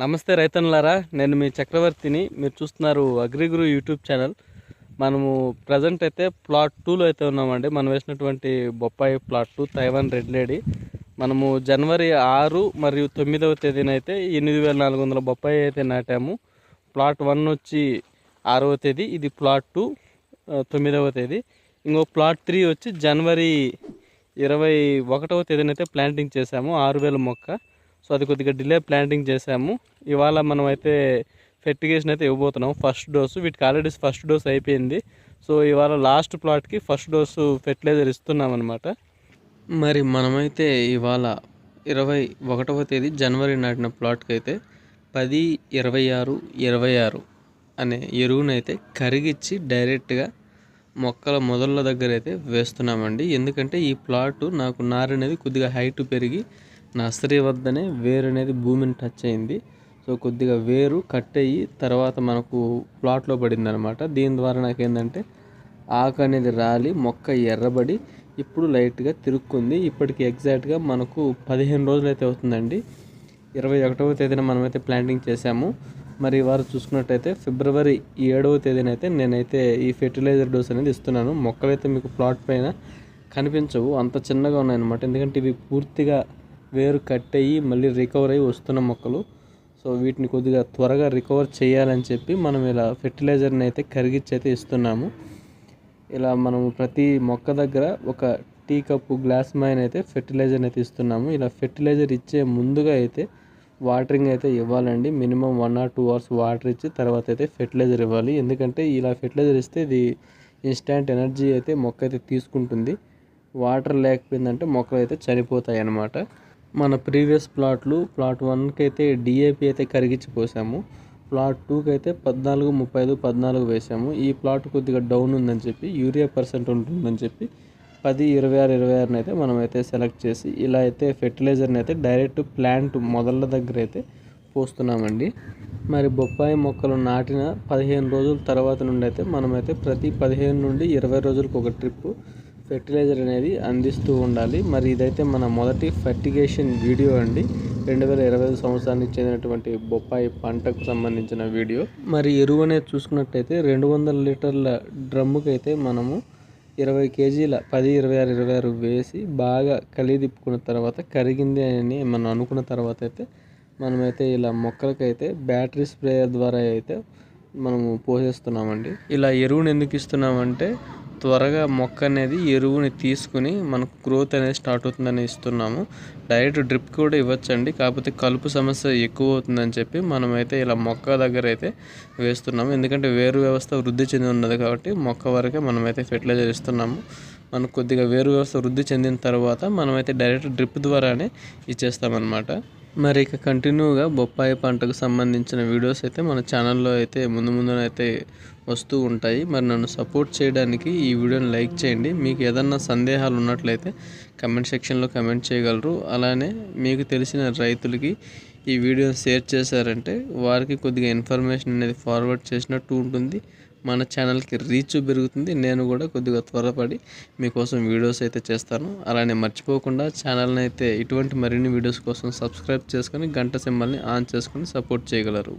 నమస్తే రైతన్లారా నేను మీ చక్రవర్తిని. మీరు చూస్తున్నారు అగ్రిగురు యూట్యూబ్ ఛానల్. మనము ప్రజెంట్ అయితే ప్లాట్ టూలో అయితే ఉన్నామండి. మనం వేసినటువంటి బొప్పాయి plot two Taiwan red lady. మనము జనవరి ఆరు మరియు తొమ్మిదవ తేదీన అయితే ఎనిమిది వేల నాలుగు వందల బొప్పాయి అయితే నాటాము. ప్లాట్ వన్ వచ్చి ఆరవ తేదీ ఇది ప్లాట్ టూ తొమ్మిదవ తేదీ. ఇంకో ప్లాట్ త్రీ వచ్చి జనవరి ఇరవై ఒకటవ తేదీన అయితే ప్లాంటింగ్ చేశాము ఆరు వేల మొక్క. సో అది కొద్దిగా డిలే ప్లాంటింగ్ చేసాము ఇవాళ మనం అయితే ఫెర్టిగేషన్ అయితే ఇవ్వబోతున్నాం. ఫస్ట్ డోసు వీటికి ఆల్రెడీ ఫస్ట్ డోస్ అయిపోయింది. సో ఇవాళ లాస్ట్ ప్లాట్కి ఫస్ట్ డోసు ఫెర్టిలైజర్ ఇస్తున్నాం అనమాట మరి మనమైతే ఇవాళ ఇరవై ఒకటవ తేదీ జనవరి నాటిన ప్లాట్కి అయితే పది ఇరవై ఆరు ఇరవై ఆరు అనే ఎరువునైతే కరిగిచ్చి డైరెక్ట్గా మొక్కల మొదళ్ళ దగ్గర అయితే వేస్తున్నామండి. ఎందుకంటే ఈ ప్లాట్ నాకు నారు అనేది కొద్దిగా హైట్ పెరిగి నర్సరీ వద్దనే వేరు అనేది భూమిని టచ్ అయింది. సో కొద్దిగా వేరు కట్ అయ్యి తర్వాత మనకు ప్లాట్లో పడింది అనమాట దీని ద్వారా నాకు ఏంటంటే ఆకు అనేది రాలి మొక్క ఎర్రబడి ఇప్పుడు లైట్గా తిరుక్కుంది. ఇప్పటికి ఎగ్జాక్ట్గా మనకు పదిహేను రోజులు అయితే అవుతుందండి. ఇరవై ఒకటవ తేదీన మనమైతే ప్లాంటింగ్ చేశాము. మరి వారు చూసుకున్నట్టయితే ఫిబ్రవరి ఏడవ తేదీన అయితే నేనైతే ఈ ఫెర్టిలైజర్ డోస్ అనేది ఇస్తున్నాను. మొక్కలైతే మీకు ప్లాట్ పైన కనిపించవు. అంత చిన్నగా ఉన్నాయన్నమాట. ఎందుకంటే ఇవి పూర్తిగా వేరు కట్ అయ్యి మళ్ళీ రికవర్ అయ్యి వస్తున్న మొక్కలు. సో వీటిని కొద్దిగా త్వరగా రికవర్ చేయాలని చెప్పి మనం ఇలా ఫెర్టిలైజర్ని అయితే కరిగిచ్చి అయితే ఇస్తున్నాము. ఇలా మనము ప్రతి మొక్క దగ్గర ఒక టీ కప్పు గ్లాస్ మైన్ అయితే ఫెర్టిలైజర్ అయితే ఇస్తున్నాము. ఇలా ఫెర్టిలైజర్ ఇచ్చే ముందుగా అయితే వాటరింగ్ అయితే ఇవ్వాలండి. Minimum one or two hours water ఇచ్చి తర్వాత అయితే ఫెర్టిలైజర్ ఇవ్వాలి. ఎందుకంటే ఇలా ఫెర్టిలైజర్ ఇస్తే ఇది ఇన్స్టాంట్ ఎనర్జీ అయితే మొక్క అయితే తీసుకుంటుంది. వాటర్ లేకపోయిందంటే మొక్కలు అయితే చనిపోతాయి అన్నమాట మన ప్రీవియస్ ప్లాట్లు ప్లాట్ వన్కి అయితే డిఏపి అయితే కరిగించి పోసాము. ప్లాట్ టూకి అయితే పద్నాలుగు ముప్పై ఐదు పద్నాలుగు వేసాము. ఈ ప్లాట్ కొద్దిగా డౌన్ ఉందని చెప్పి యూరియా పర్సెంట్ ఉంటుందని చెప్పి పది ఇరవై ఆరు ఇరవై ఆరుని అయితే మనం అయితే సెలెక్ట్ చేసి ఇలా అయితే ఫెర్టిలైజర్ని అయితే డైరెక్ట్ ప్లాంట్ మొదళ్ళ దగ్గర అయితే పోస్తున్నామండి. మరి బొప్పాయి మొక్కలు నాటిన పదిహేను రోజుల తర్వాత నుండి అయితే మనమైతే ప్రతి పదిహేను నుండి ఇరవై రోజులకు ఒక ట్రిప్పు ఫెర్టిలైజర్ అనేది అందిస్తూ ఉండాలి. మరి ఇదైతే మన మొదటి ఫర్టిగేషన్ వీడియో అండి. రెండు వేల ఇరవై ఐదు సంవత్సరానికి చెందినటువంటి బొప్పాయి పంటకు సంబంధించిన వీడియో. మరి ఎరువు అనేది చూసుకున్నట్టయితే రెండు వందల లీటర్ల డ్రమ్ముకైతే మనము ఇరవై కేజీల పది ఇరవై ఆరు ఇరవై ఆరు వేసి బాగా కలిదిప్పుకున్న తర్వాత కరిగింది అని మనం అనుకున్న తర్వాత అయితే మనమైతే ఇలా మొక్కలకైతే బ్యాటరీ స్ప్రేయర్ ద్వారా అయితే మనము పోసేస్తున్నామండి. ఇలా ఎరువుని ఎందుకు ఇస్తున్నామంటే త్వరగా మొక్క అనేది ఎరువుని తీసుకుని మనకు గ్రోత్ అనేది స్టార్ట్ అవుతుందని ఇస్తున్నాము. డైరెక్ట్ డ్రిప్ కూడా ఇవ్వచ్చండి. కాకపోతే కలుపు సమస్య ఎక్కువ అవుతుందని చెప్పి మనమైతే ఇలా మొక్క దగ్గర అయితే వేస్తున్నాము. ఎందుకంటే వేరు వ్యవస్థ వృద్ధి చెంది ఉన్నది కాబట్టి మొక్క వరకే మనమైతే ఫెర్టిలైజర్ ఇస్తున్నాము. మనకు కొద్దిగా వేరు వ్యవస్థ వృద్ధి చెందిన తర్వాత మనమైతే డైరెక్ట్ డ్రిప్ ద్వారానే ఇచ్చేస్తామన్నమాట. మరి ఇక కంటిన్యూగా బొప్పాయి పంటకు సంబంధించిన వీడియోస్ అయితే మన ఛానల్లో అయితే ముందు ముందునైతే వస్తూ ఉంటాయి. మరి నన్ను సపోర్ట్ చేయడానికి ఈ వీడియోని లైక్ చేయండి. మీకు ఏదన్నా సందేహాలు ఉన్నట్లయితే కమెంట్ సెక్షన్లో కమెంట్ చేయగలరు. అలానే మీకు తెలిసిన రైతులకి ఈ వీడియోని షేర్ చేశారంటే వారికి కొద్దిగా ఇన్ఫర్మేషన్ అనేది ఫార్వర్డ్ చేసినట్టు ఉంటుంది. మన ఛానల్కి రీచ్ పెరుగుతుంది. నేను కూడా కొద్దిగా త్వరపడి మీకోసం వీడియోస్ అయితే చేస్తాను. అలానే మర్చిపోకుండా ఛానల్ని అయితే ఇటువంటి మరిన్ని వీడియోస్ కోసం సబ్స్క్రైబ్ చేసుకొని గంట సింబల్ని ఆన్ చేసుకొని సపోర్ట్ చేయగలరు.